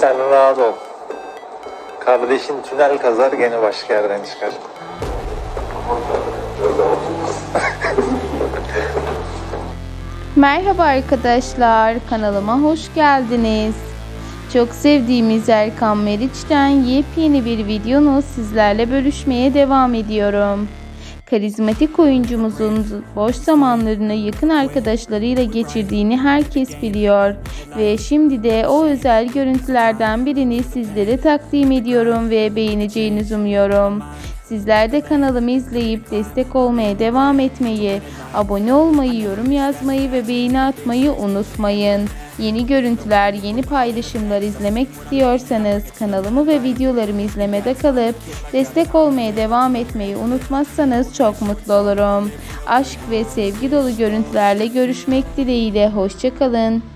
sen rahat ol. Kardeşin tünel kazar gene başka yerden çıkar. Merhaba arkadaşlar, kanalıma hoş geldiniz. Çok sevdiğimiz Erkan Meriç'ten yepyeni bir videonu sizlerle bölüşmeye devam ediyorum. Karizmatik oyuncumuzun boş zamanlarını yakın arkadaşlarıyla geçirdiğini herkes biliyor ve şimdi de o özel görüntülerden birini sizlere takdim ediyorum ve beğeneceğinizi umuyorum. Sizler de kanalımı izleyip destek olmaya devam etmeyi, abone olmayı, yorum yazmayı ve beğeni atmayı unutmayın. Yeni görüntüler, yeni paylaşımlar izlemek istiyorsanız kanalımı ve videolarımı izlemede kalıp destek olmaya devam etmeyi unutmazsanız çok mutlu olurum. Aşk ve sevgi dolu görüntülerle görüşmek dileğiyle hoşçakalın.